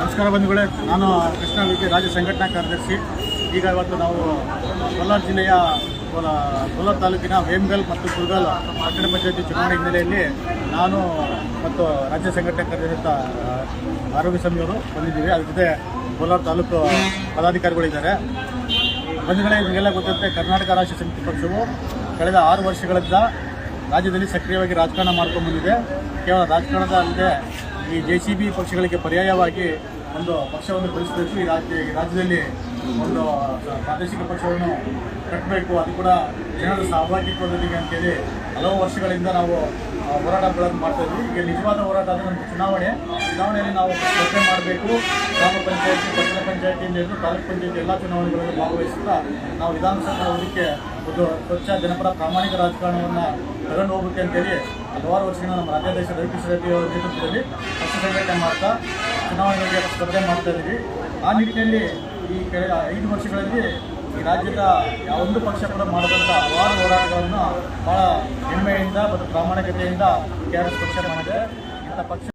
ನಮಸ್ಕಾರ ಬಂಧುಗಳೇ. ನಾನು ಕೃಷ್ಣ ವಿಕೆ, ರಾಜ್ಯ ಸಂಘಟನಾ ಕಾರ್ಯದರ್ಶಿ. ಈಗ ಇವತ್ತು ನಾವು ಕೋಲಾರ ಜಿಲ್ಲೆಯ ಕೋಲ- ಕೋಲಾರ ತಾಲೂಕಿನ ವೇಮ್ಗಲ್ ಮತ್ತು ಕುರ್ಗಲ್ ಪಟ್ಟಣ ಪಂಚಾಯತಿ ಚುನಾವಣೆ ಹಿನ್ನೆಲೆಯಲ್ಲಿ ನಾನು ಮತ್ತು ರಾಜ್ಯ ಸಂಘಟನೆ ಕಾರ್ಯದರ್ಶಿ ಆರೋಗ್ಯ ಸಮಿತಿಯವರು ಬಂದಿದ್ದೀವಿ. ಅದ್ರ ಜೊತೆ ಕೋಲಾರ ತಾಲೂಕು ಪದಾಧಿಕಾರಿಗಳಿದ್ದಾರೆ. ಬಂಧುಗಳೇ, ನಿಮಗೆಲ್ಲ ಗೊತ್ತಂತೆ ಕರ್ನಾಟಕ ರಾಷ್ಟ್ರ ಸಮಿತಿ ಪಕ್ಷವು ಕಳೆದ ಆರು ವರ್ಷಗಳಿಂದ ರಾಜ್ಯದಲ್ಲಿ ಸಕ್ರಿಯವಾಗಿ ರಾಜಕಾರಣ ಮಾಡ್ಕೊಂಡು ಬಂದಿದೆ. ಕೇವಲ ರಾಜಕಾರಣದ ಅಲ್ಲದೆ ಈ ಜೆ ಸಿ ಬಿ ಪಕ್ಷಗಳಿಗೆ ಪರ್ಯಾಯವಾಗಿ ಒಂದು ಪಕ್ಷವನ್ನು ಬೆಳೆಸಬೇಕು. ಈ ರಾಜ್ಯ ರಾಜ್ಯದಲ್ಲಿ ಒಂದು ಪ್ರಾದೇಶಿಕ ಪಕ್ಷವನ್ನು ಕಟ್ಟಬೇಕು. ಅದು ಕೂಡ ಜನರ ಸಹಭಾಗಿತ್ವದೊಂದಿಗೆ ಅಂತೇಳಿ ಹಲವು ವರ್ಷಗಳಿಂದ ನಾವು ಹೋರಾಟಗಳನ್ನು ಮಾಡ್ತಾ ಇದ್ವಿ. ಈಗ ನಿಜವಾದ ಹೋರಾಟ ಅಂದರೆ ನಮ್ಮ ಚುನಾವಣೆ. ಚುನಾವಣೆಯಲ್ಲಿ ನಾವು ಸ್ಪರ್ಧೆ ಮಾಡಬೇಕು. ಗ್ರಾಮ ಪಂಚಾಯತಿ, ಪಟ್ಟಣ ಪಂಚಾಯತಿಯಿಂದ ಹಿಡಿದು ತಾಲೂಕು ಪಂಚಾಯತಿ ಎಲ್ಲ ಚುನಾವಣೆಗಳಲ್ಲಿ ಭಾಗವಹಿಸುತ್ತಾ ನಾವು ವಿಧಾನಸಭೆ ಅವಧಿಗೆ ಒಂದು ಸ್ವಚ್ಛ ಜನಪರ ಪ್ರಾಮಾಣಿಕ ರಾಜಕಾರಣವನ್ನು ತಗೊಂಡು ಹೋಗುತ್ತೆ ಅಂತೇಳಿ ಹಲವಾರು ವರ್ಷಗಳ ನಮ್ಮ ರಾಜ್ಯಾಧ್ಯಕ್ಷ ರವಿಕೃಷ್ಣ ರೆಡ್ಡಿ ಅವರ ನೇತೃತ್ವದಲ್ಲಿ ಪಕ್ಷ ಸಂಘಟನೆ ಮಾಡ್ತಾ ಚುನಾವಣೆಗಳಿಗೆ ಸ್ಪರ್ಧೆ ಮಾಡ್ತಾ ಇದ್ದೀವಿ. ಆ ನಿಟ್ಟಿನಲ್ಲಿ ಈ ಕಳೆದ ಐದು ವರ್ಷಗಳಲ್ಲಿ ಈ ರಾಜ್ಯದ ಯಾವೊಂದು ಪಕ್ಷ ಕೂಡ ಮಾಡದಂಥ ಹಲವಾರು ಹೋರಾಟಗಳನ್ನು ಭಾಳ ಹೆಮ್ಮೆಯಿಂದ ಮತ್ತು ಪ್ರಾಮಾಣಿಕತೆಯಿಂದ ಕೆ ಆರ್ ಎಸ್ ಪಕ್ಷ ಮಾಡಿದೆ. ಇಂಥ ಪಕ್ಷ